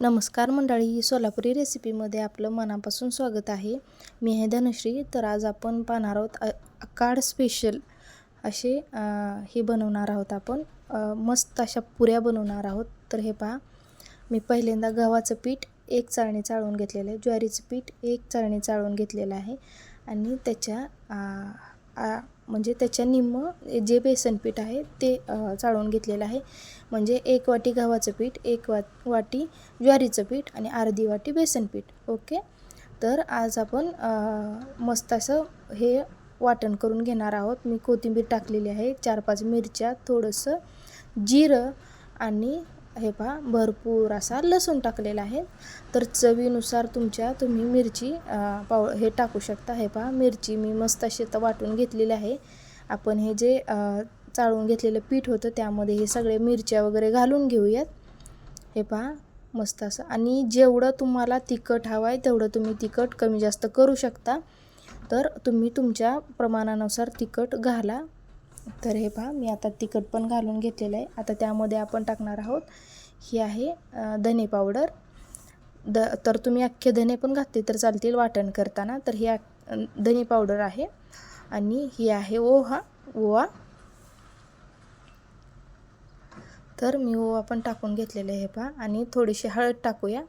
नमस्कार मंडळी सोलापुरी रेसिपीमध्ये आपलं मनापासून स्वागत आहे. मी आहे धनश्री तर आज आपण पाहणार आहोत अकाड स्पेशल असे हे बनवणार आहोत आपण. मस्त अशा पुऱ्या बनवणार आहोत. तर हे पहा मी पहिल्यांदा गव्हाचं पीठ एक चाळणी चाळून घेतलेलं आहे. ज्वारीचं पीठ एक चाळणी चाळून घेतलेलं आहे. आणि त्याच्या आ, म्हणजे त्याच्या निम्म जे बेसन पीठ आहे ते चाळून घेतलेलं आहे. म्हणजे एक वाटी गव्हाचं पीठ एक वा वाटी ज्वारीचं पीठ आणि अर्धी वाटी बेसन पीठ. ओके? तर आज आपण मस्त असं हे वाटण करून घेणार आहोत. मी कोथिंबीर टाकलेली आहे चार पाच मिरच्या थोडंसं जिरं आणि हे पहा भरपूर असा लसूण टाकलेला आहे. तर चवीनुसार तुमच्या तुम्ही मिरची पाव हे टाकू शकता. हे पहा मिरची मी मस्त अशी तर वाटून घेतलेली आहे. आपण हे जे चाळून घेतलेलं पीठ होतं त्यामध्ये हे सगळे मिरच्या वगैरे घालून घेऊयात. हे पहा मस्त असं. आणि जेवढं तुम्हाला तिखट हवं आहे तेवढं तुम्ही तिखट कमी जास्त करू शकता. तर तुम्ही तुमच्या प्रमाणानुसार तिखट घाला. तर हे पहा मी आता तिखट पण घालून घेतलेलं आहे. आता त्यामध्ये आपण टाकणार आहोत ही आहे धने पावडर. द तर तुम्ही अख्खे धने पण घातले तर चालतील वाटण करताना. तर ही धने पावडर आहे. आणि ही आहे ओहा ओवा. तर मी ओवा पण टाकून घेतलेलं आहे पहा. आणि थोडीशी हळद टाकूया.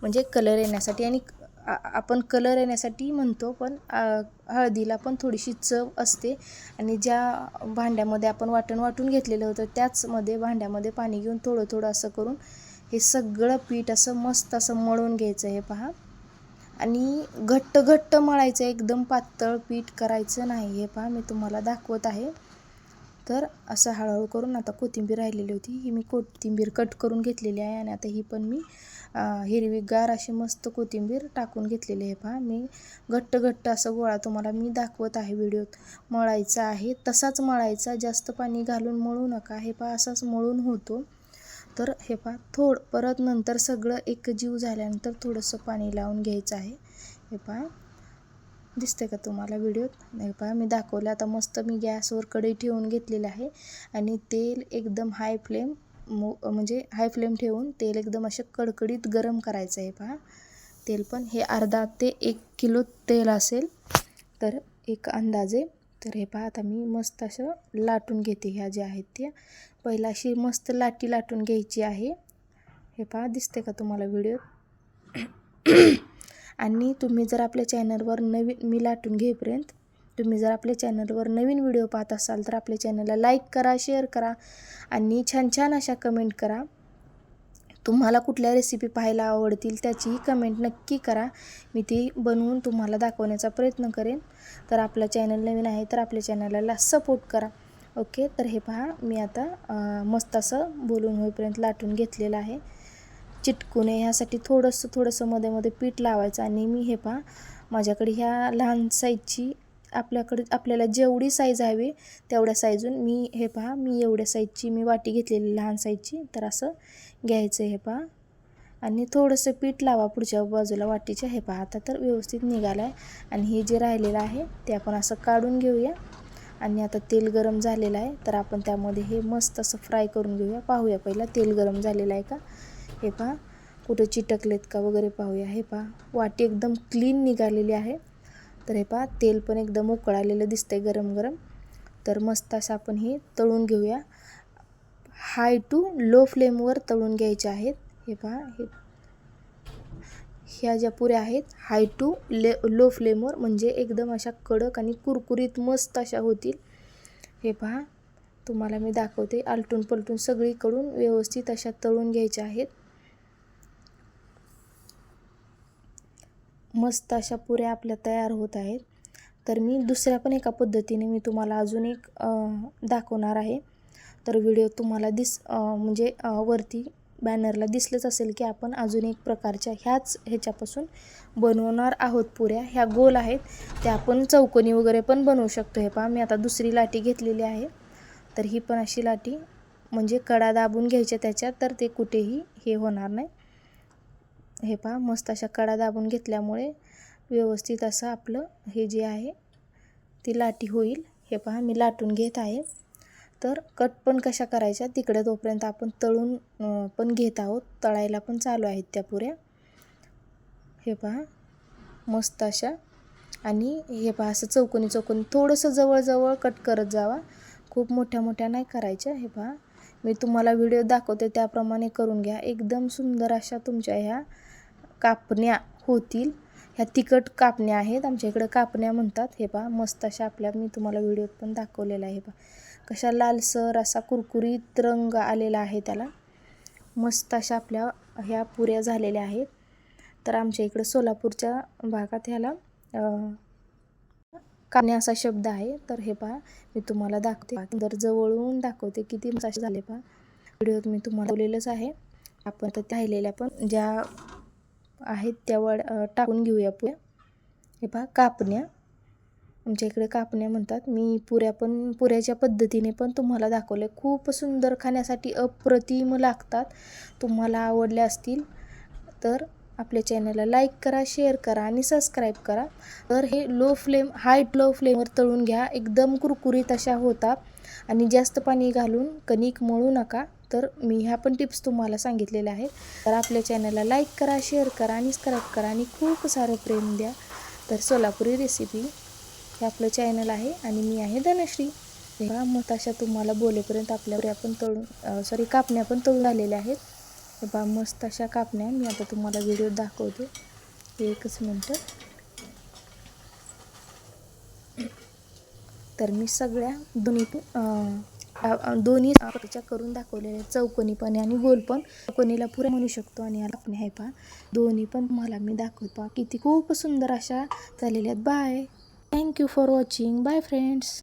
म्हणजे कलर येण्यासाठी आणि आपण कलर येण्यासाठी म्हणतो पण हळदीला पण थोडीशी चव असते. आणि ज्या भांड्यामध्ये आपण वाटण वाटून घेतलेलं होतं त्याचमध्ये भांड्यामध्ये पाणी घेऊन थोडं थोडं असं करून हे सगळं पीठ असं मस्त असं मळून घ्यायचं हे पहा. आणि घट्ट घट्ट मळायचं एकदम पातळ पीठ करायचं नाही हे पहा मी तुम्हाला दाखवत आहे. तर असं हळूहळू करून आता कोथिंबीर राहिलेली होती. ही मी कोथिंबीर कट करून घेतलेली आहे आणि आता ही पण मी हिरवीगार अशी मस्त कोथिंबीर टाकून घेतलेली आहे पहा. मी घट्ट घट्ट असं गोळा तुम्हाला मी दाखवत आहे व्हिडिओत. मळायचा आहे तसाच मळायचा जास्त पाणी घालून मळू नका. हे पहा असाच मळून होतो. तर हे पहा थोड परत नंतर सगळं एकजीव झाल्यानंतर थोडंसं पाणी लावून घ्यायचं आहे. हे पहा. दिसते का तुम्हाला व्हिडिओत नाही पहा मी दाखवलं. आता मस्त मी गॅसवर कढई ठेवून घेतलेलं आहे. आणि तेल एकदम हाय फ्लेम मो म्हणजे हाय फ्लेम ठेवून तेल एकदम असं कडकडीत गरम करायचं आहे पहा. तेल पण हे अर्धा ते एक किलो तेल असेल तर एक अंदाजे. तर हे पहा आता मी मस्त असं लाटून घेते ह्या ज्या आहेत त्या. पहिला अशी मस्त लाटी लाटून घ्यायची आहे. हे पहा दिसते का तुम्हाला व्हिडिओ आणि तुम्ही जर आपल्या चॅनलवर नवीन मी लाटून घेईपर्यंत तुम्ही जर आपल्या चॅनलवर नवीन व्हिडिओ पाहत असाल तर आपल्या चॅनलला लाईक करा शेअर करा आणि छान छान अशा कमेंट करा. तुम्हाला कुठल्या रेसिपी पाहायला आवडतील त्याचीही कमेंट नक्की करा. मी ती बनवून तुम्हाला दाखवण्याचा प्रयत्न करेन. तर आपलं चॅनल नवीन आहे तर आपल्या चॅनलला सपोर्ट करा. ओके तर हे पहा मी आता मस्त असं बोलून होईपर्यंत लाटून घेतलेलं आहे. चिटकू नये ह्यासाठी थोडंसं थोडंसं मध्ये मध्ये पीठ लावायचं आणि मी हे पहा माझ्याकडे ह्या लहान साईजची आपल्याकडे आपल्याला जेवढी साईज हवी तेवढ्या साईजून मी हे पहा मी एवढ्या साईजची मी वाटी घेतलेली लहान साईजची तर असं घ्यायचं हे पहा. आणि थोडंसं पीठ लावा पुढच्या बाजूला वाटीच्या. हे पहा आता तर व्यवस्थित निघालं आहे आणि हे जे राहिलेलं आहे ते आपण असं काढून घेऊया. आणि आता तेल गरम झालेलं आहे तर आपण त्यामध्ये हे मस्त असं फ्राय करून घेऊया. पाहूया पहिला तेल गरम झालेलं आहे का? हे पहा. कुठं चिटकलेत का वगैरे पाहूया. हे पहा. वाटी एकदम क्लीन निघालेली आहे. तर हे पहा तेल पण एकदम उकळालेलं दिसतंय गरम गरम. तर मस्त असं आपण हे तळून घेऊया. हाय टू लो फ्लेमवर तळून घ्यायचे आहेत. हे पहा हे ह्या ज्या पुऱ्या आहेत हाय टू ले लो फ्लेमवर म्हणजे एकदम अशा कडक आणि कुरकुरीत मस्त अशा होतील. हे पहा तुम्हाला मी दाखवते. आलटून पलटून सगळीकडून व्यवस्थित अशा तळून घ्यायच्या आहेत. मस्त अशा पुऱ्या आपल्या तयार होत आहेत. तर मी दुसऱ्या पण एका पद्धतीने मी तुम्हाला अजून एक दाखवणार आहे. तर व्हिडिओ तुम्हाला दिस म्हणजे वरती बॅनरला दिसलंच असेल की आपण अजून एक प्रकारच्या ह्याच ह्याच्यापासून बनवणार आहोत पुऱ्या. ह्या गोल आहेत. त्या आपण चौकोनी वगैरे पण बनवू शकतो. हे पहा मी आता दुसरी लाटी घेतलेली आहे. तर ही पण अशी लाटी म्हणजे कडा दाबून घ्यायच्या त्याच्यात तर ते कुठेही हे होणार नाही. हे पहा मस्त अशा कडा दाबून घेतल्यामुळे व्यवस्थित असं आपलं हे जे आहे ती लाटी होईल. हे पहा मी लाटून घेत आहे. तर कट पण कशा करायच्या तिकडे तोपर्यंत आपण तळून पण घेत आहोत. तळायला पण चालू आहेत त्या पुऱ्या. हे पहा मस्त अशा. आणि हे पहा असं चौकोनी चौकोनी थोडंसं जवळजवळ कट करत जावा. खूप मोठ्या मोठ्या नाही करायच्या. हे पहा मी तुम्हाला व्हिडिओ दाखवते त्याप्रमाणे करून घ्या. एकदम सुंदर अशा तुमच्या ह्या कापण्या होतील. ह्या तिखट कापण्या आहेत. आमच्या इकडं कापण्या म्हणतात. हे पहा मस्त अशा आपल्या मी तुम्हाला व्हिडिओत पण दाखवलेला आहे पहा कशा लालसर असा कुरकुरीत रंग आलेला आहे त्याला. मस्त अशा आपल्या ह्या पुऱ्या झालेल्या आहेत. तर आमच्या इकडं सोलापूरच्या भागात ह्याला कापण्या असा शब्द आहे. तर हे पहा मी तुम्हाला दाखवते. तर जवळून दाखवते किती मस्त असे झाले पहा. व्हिडिओत मी तुम्हाला बोललेलंच आहे. आपण तर त्या राहिलेल्या पण ज्या आहेत त्या वड टाकून घेऊया पुऱ्या. हे पहा कापण्या. आमच्या इकडे कापण्या म्हणतात. मी पुऱ्या पण पुऱ्याच्या पद्धतीने पण तुम्हाला दाखवले खूप सुंदर खाण्यासाठी अप्रतिम लागतात. तुम्हाला आवडल्या असतील तर आपल्या चॅनलला लाईक करा शेअर करा आणि सबस्क्राईब करा. तर हे लो फ्लेम हाय लो फ्लेमवर तळून घ्या. एकदम कुरकुरीत अशा होतात. आणि जास्त पाणी घालून कणिक मळू नका. तर मी ह्या पण टिप्स तुम्हाला सांगितलेल्या आहेत. तर आपल्या चॅनलला लाईक करा शेअर करा आणि सबस्क्राईब करा आणि खूप सारं प्रेम द्या. तर सोलापुरी रेसिपी हे आपलं चॅनल आहे आणि मी आहे धनश्री. मग अशा तुम्हाला बोलेपर्यंत आपल्यावर पण तळून सॉरी कापण्या पण तळून आलेल्या आहेत. बा मस्त अशा कापण्या मी आता तुम्हाला व्हिडिओ दाखवते. एकच मिनटं. तर मी सगळ्या दोन्ही दोन्ही आकृत्या करून दाखवलेले आहेत. चौकोनी पण आणि गोल पण. चौकोनीला पुरे म्हणू शकतो आणि याला आपण हे पहा. दोन्ही पण तुम्हाला मी दाखवत पहा. किती खूप सुंदर अशा झालेल्या आहेत. Bye thank you for watching bye friends